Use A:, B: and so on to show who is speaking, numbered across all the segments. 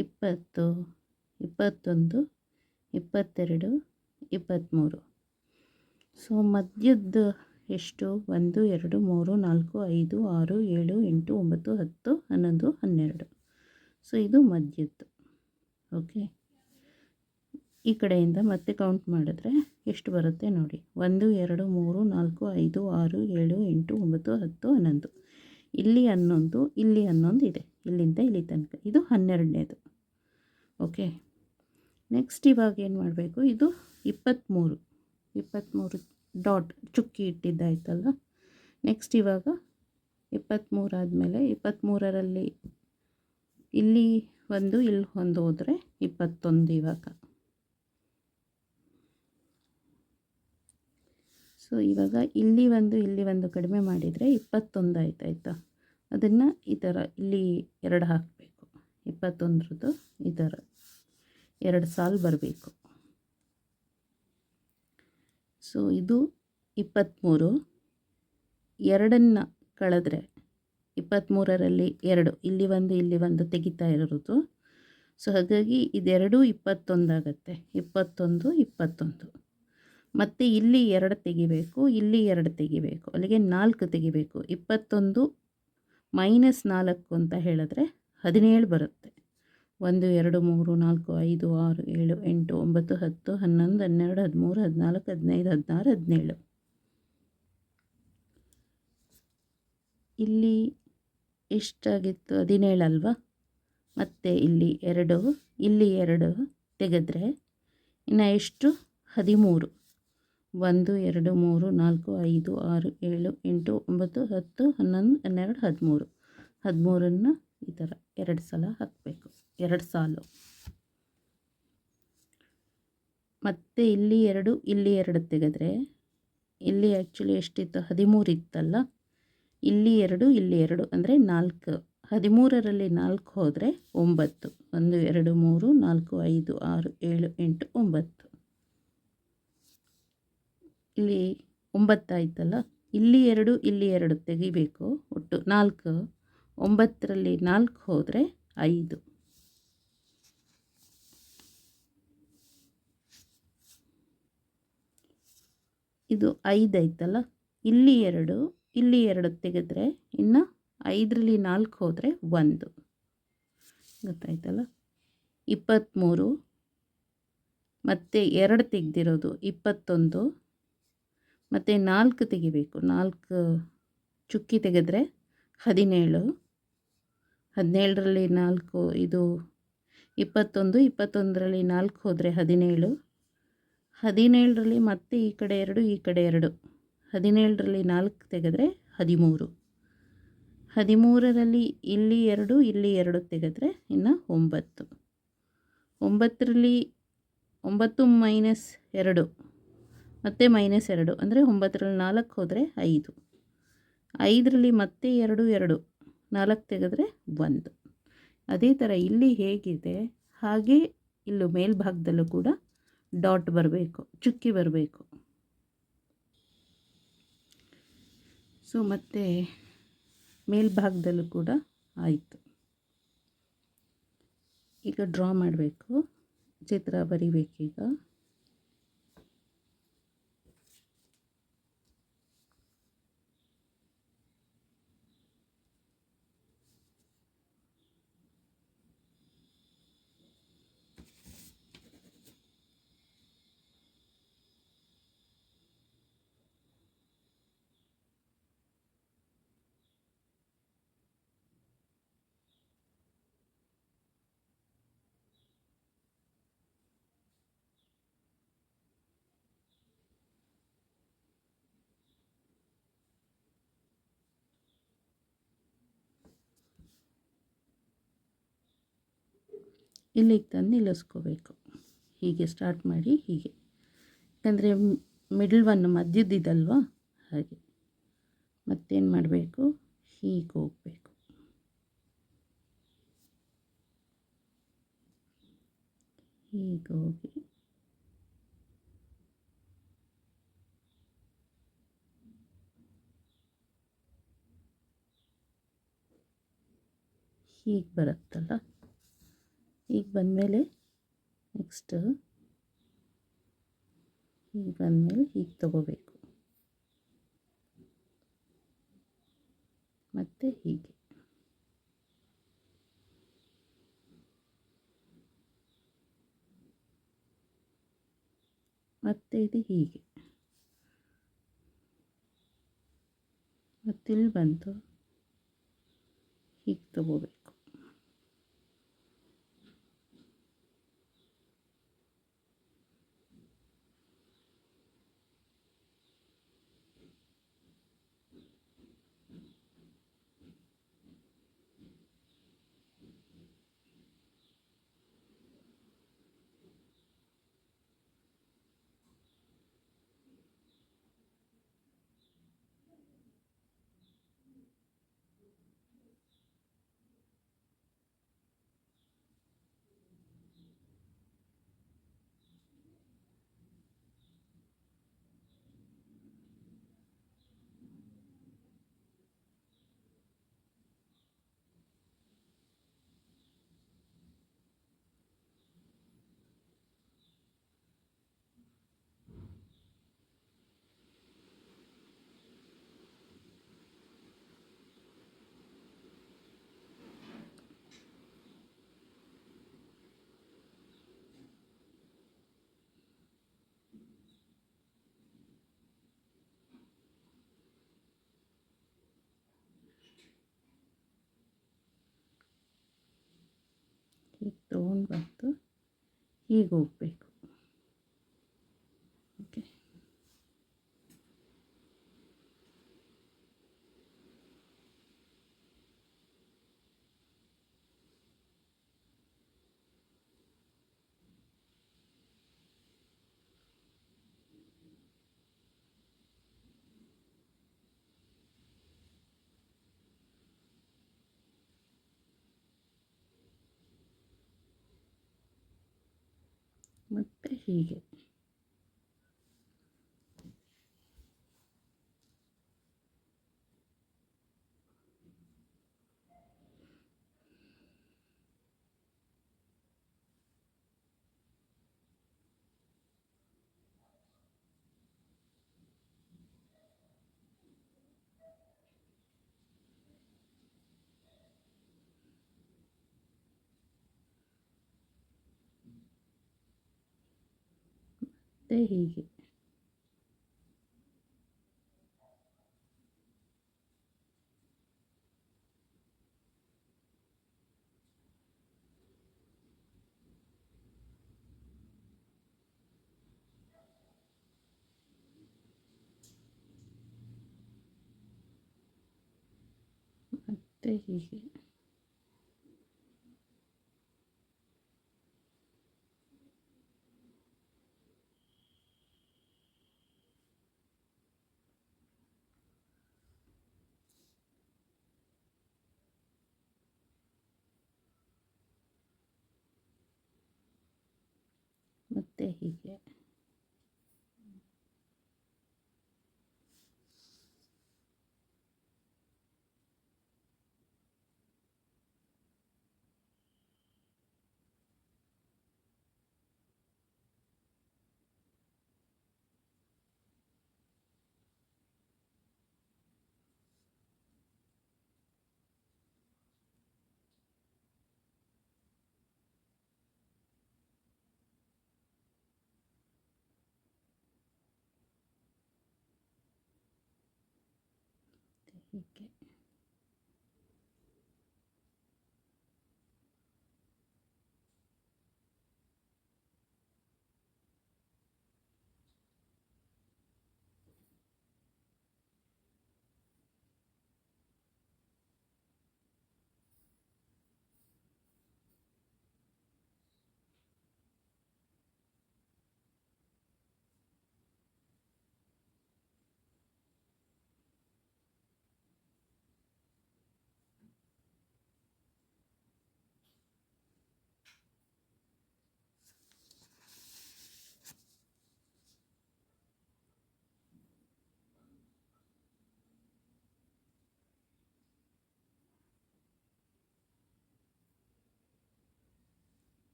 A: ಇಪ್ಪತ್ತು ಇಪ್ಪತ್ತೊಂದು ಇಪ್ಪತ್ತೆರಡು ಇಪ್ಪತ್ತ್ಮೂರು ಸೊ ಮಧ್ಯದ್ದು ಎಷ್ಟು ಒಂದು ಎರಡು ಮೂರು ನಾಲ್ಕು ಐದು ಆರು ಏಳು ಎಂಟು ಒಂಬತ್ತು ಹತ್ತು ಹನ್ನೊಂದು ಹನ್ನೆರಡು ಸೊ ಇದು ಮದ್ಯದ್ದು ಓಕೆ ಈ ಕಡೆಯಿಂದ ಮತ್ತೆ ಕೌಂಟ್ ಮಾಡಿದ್ರೆ ಎಷ್ಟು ಬರುತ್ತೆ ನೋಡಿ ಒಂದು ಎರಡು ಮೂರು ನಾಲ್ಕು ಐದು ಆರು ಏಳು ಎಂಟು ಒಂಬತ್ತು ಹತ್ತು ಹನ್ನೊಂದು ಇಲ್ಲಿ ಹನ್ನೊಂದು ಇಲ್ಲಿ ಹನ್ನೊಂದು ಇದೆ ಇಲ್ಲಿಂದ ಇಲ್ಲಿ ತನಕ ಇದು ಹನ್ನೆರಡನೇದು ಓಕೆ ನೆಕ್ಸ್ಟ್ ಇವಾಗ ಏನು ಮಾಡಬೇಕು ಇದು ಇಪ್ಪತ್ತ್ಮೂರು ಇಪ್ಪತ್ತ್ಮೂರು ಡಾಟ್ ಚುಕ್ಕಿ ಇಟ್ಟಿದ್ದಾಯ್ತಲ್ಲ ನೆಕ್ಸ್ಟ್ ಇವಾಗ ಇಪ್ಪತ್ತ್ಮೂರು ಆದಮೇಲೆ ಇಪ್ಪತ್ತ್ಮೂರರಲ್ಲಿ ಇಲ್ಲಿ ಒಂದು ಇಲ್ಲಿ ಒಂದು ಹೋದರೆ ಇಪ್ಪತ್ತೊಂದು ಇವಾಗ ಸೊ ಇವಾಗ ಇಲ್ಲಿ ಒಂದು ಇಲ್ಲಿ ಒಂದು ಕಡಿಮೆ ಮಾಡಿದರೆ ಇಪ್ಪತ್ತೊಂದು ಆಯ್ತಾಯ್ತಾ ಅದನ್ನು ಈ ಥರ ಇಲ್ಲಿ ಎರಡು ಹಾಕಬೇಕು ಇಪ್ಪತ್ತೊಂದರದ್ದು ಈ ಥರ ಎರಡು ಸಾಲು ಬರಬೇಕು ಸೊ ಇದು ಇಪ್ಪತ್ತ್ಮೂರು ಎರಡನ್ನು ಕಳೆದ್ರೆ ಇಪ್ಪತ್ತ್ಮೂರರಲ್ಲಿ ಎರಡು ಇಲ್ಲಿ ಒಂದು ಇಲ್ಲಿ ಒಂದು ತೆಗಿತಾ ಇರೋದು ಸೊ ಹಾಗಾಗಿ ಇದೆರಡೂ ಇಪ್ಪತ್ತೊಂದಾಗತ್ತೆ ಇಪ್ಪತ್ತೊಂದು ಇಪ್ಪತ್ತೊಂದು ಮತ್ತು ಇಲ್ಲಿ ಎರಡು ತೆಗಿಬೇಕು ಇಲ್ಲಿ ಎರಡು ತೆಗಿಬೇಕು ಅಲ್ಲಿಗೆ ನಾಲ್ಕು ತೆಗಿಬೇಕು ಇಪ್ಪತ್ತೊಂದು ಮೈನಸ್ ನಾಲ್ಕು ಅಂತ ಹೇಳಿದ್ರೆ ಹದಿನೇಳು ಬರುತ್ತೆ ಒಂದು ಎರಡು ಮೂರು ನಾಲ್ಕು ಐದು ಆರು ಏಳು ಎಂಟು ಒಂಬತ್ತು ಹತ್ತು ಹನ್ನೊಂದು ಹನ್ನೆರಡು ಹದಿಮೂರು ಹದಿನಾಲ್ಕು ಹದಿನೈದು ಹದಿನಾರು ಹದಿನೇಳು ಇಲ್ಲಿ ಎಷ್ಟಾಗಿತ್ತು ಹದಿನೇಳು ಹದಿನೇಳಲ್ವಾ ಮತ್ತು ಇಲ್ಲಿ ಎರಡು ಇಲ್ಲಿ ಎರಡು ತೆಗೆದ್ರೆ ಇನ್ನು ಎಷ್ಟು ಹದಿಮೂರು ಒಂದು ಎರಡು ಮೂರು ನಾಲ್ಕು ಐದು ಆರು ಏಳು ಎಂಟು ಒಂಬತ್ತು ಹತ್ತು ಹನ್ನೊಂದು ಹನ್ನೆರಡು ಹದಿಮೂರು ಹದಿಮೂರನ್ನು ಈ ಥರ ಎರಡು ಸಲ ಹಾಕಬೇಕು ಎರಡು ಸಾಲು ಮತ್ತು ಇಲ್ಲಿ ಎರಡು ಇಲ್ಲಿ ಎರಡು ತೆಗೆದ್ರೆ ಇಲ್ಲಿ ಆ್ಯಕ್ಚುಲಿ ಎಷ್ಟಿತ್ತು ಹದಿಮೂರು ಇತ್ತಲ್ಲ ಇಲ್ಲಿ ಎರಡು ಇಲ್ಲಿ ಎರಡು ಅಂದರೆ ನಾಲ್ಕು ಹದಿಮೂರರಲ್ಲಿ ನಾಲ್ಕು ಹೋದರೆ ಒಂಬತ್ತು ಒಂದು ಎರಡು ಮೂರು ನಾಲ್ಕು ಐದು ಆರು ಏಳು ಎಂಟು ಒಂಬತ್ತು ಇಲ್ಲಿ ಒಂಬತ್ತಾಯ್ತಲ್ಲ ಇಲ್ಲಿ ಎರಡು ಇಲ್ಲಿ ಎರಡು ತೆಗಿಬೇಕು ಒಟ್ಟು ನಾಲ್ಕು ಒಂಬತ್ತರಲ್ಲಿ ನಾಲ್ಕು ಹೋದರೆ ಐದು ಇದು ಐದು ಐತಲ್ಲ ಇಲ್ಲಿ ಎರಡು ಇಲ್ಲಿ ಎರಡು ತೆಗೆದ್ರೆ ಇನ್ನು ಐದರಲ್ಲಿ ನಾಲ್ಕು ಹೋದರೆ ಒಂದು ಗೊತ್ತಾಯ್ತಲ್ಲ ಇಪ್ಪತ್ತ್ಮೂರು ಮತ್ತು ಎರಡು ತೆಗೆದಿರೋದು ಇಪ್ಪತ್ತೊಂದು ಮತ್ತು ನಾಲ್ಕು ತೆಗಿಬೇಕು ನಾಲ್ಕು ಚುಕ್ಕಿ ತೆಗೆದ್ರೆ ಹದಿನೇಳು ಹದಿನೇಳರಲ್ಲಿ ನಾಲ್ಕು ಇದು ಇಪ್ಪತ್ತೊಂದು ಇಪ್ಪತ್ತೊಂದರಲ್ಲಿ ನಾಲ್ಕು ಹೋದರೆ ಹದಿನೇಳು ಹದಿನೇಳರಲ್ಲಿ ಮತ್ತೆ ಈ ಕಡೆ ಎರಡು ಈ ಕಡೆ ಎರಡು ಹದಿನೇಳರಲ್ಲಿ ನಾಲ್ಕು ತೆಗೆದರೆ ಹದಿಮೂರು ಹದಿಮೂರರಲ್ಲಿ ಇಲ್ಲಿ ಎರಡು ಇಲ್ಲಿ ಎರಡು ತೆಗೆದರೆ ಇನ್ನು ಒಂಬತ್ತು ಒಂಬತ್ತರಲ್ಲಿ ಒಂಬತ್ತು ಮೈನಸ್ ಎರಡು ಮತ್ತು ಮೈನಸ್ ಎರಡು ಅಂದರೆ ಒಂಬತ್ತರಲ್ಲಿ ನಾಲ್ಕು ಹೋದರೆ ಐದು ಐದರಲ್ಲಿ ಮತ್ತೆ ಎರಡು ಎರಡು ನಾಲ್ಕು ತೆಗೆದ್ರೆ ಒಂದು ಅದೇ ಥರ ಇಲ್ಲಿ ಹೇಗಿದೆ ಹಾಗೆ ಇಲ್ಲೂ ಮೇಲ್ಭಾಗದಲ್ಲೂ ಕೂಡ ಡಾಟ್ ಬರಬೇಕು ಚುಕ್ಕಿ ಬರಬೇಕು ಸೊ ಮತ್ತೆ ಮೇಲ್ಭಾಗದಲ್ಲೂ ಕೂಡ ಆಯಿತು ಈಗ ಡ್ರಾ ಮಾಡಬೇಕು ಚಿತ್ರ ಬರಿಬೇಕೀಗ ಇಲ್ಲಿಗೆ ತಂದು ನಿಲ್ಲಿಸ್ಕೋಬೇಕು ಹೀಗೆ ಸ್ಟಾರ್ಟ್ ಮಾಡಿ ಹೀಗೆ ಯಾಕಂದರೆ ಮಿಡಲ್ ಒನ್ ಮಧ್ಯದಿದಲ್ವ ಹಾಗೆ ಮತ್ತೇನು ಮಾಡಬೇಕು ಹೀಗೆ ಹೋಗಬೇಕು ಹೀಗೆ ಹೋಗಿ ಹೀಗೆ ಬರುತ್ತಲ್ಲ ಈಗ ಬಂದಮೇಲೆ ನೆಕ್ಸ್ಟ್ ಈಗ ಬಂದಮೇಲೆ ಹೀಗೆ ತಗೋಬೇಕು ಮತ್ತೆ ಹೀಗೆ ಮತ್ತೆ ಇದು ಹೀಗೆ ಮತ್ತಿಲ್ಲಿ ಬಂತು ಹೀಗೆ ತಗೋಬೇಕು ತೊಗೊಂಡು ಬಂತು ಹೀಗೆ ಹೋಗಬೇಕು ಮತ್ತು ಹೀಗೆ ಬರುತ್ತೆ ಹೀಗೆ ಮತ್ತೆ ಹೀಗೆ ഗ്രഹിക്കുക ಹೀಗೆ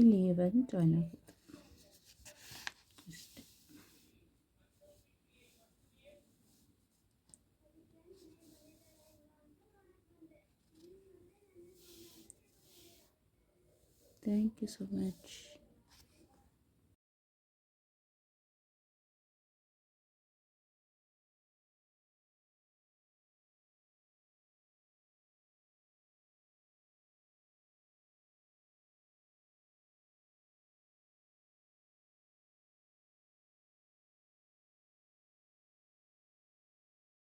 A: 11 12 Thank you so much.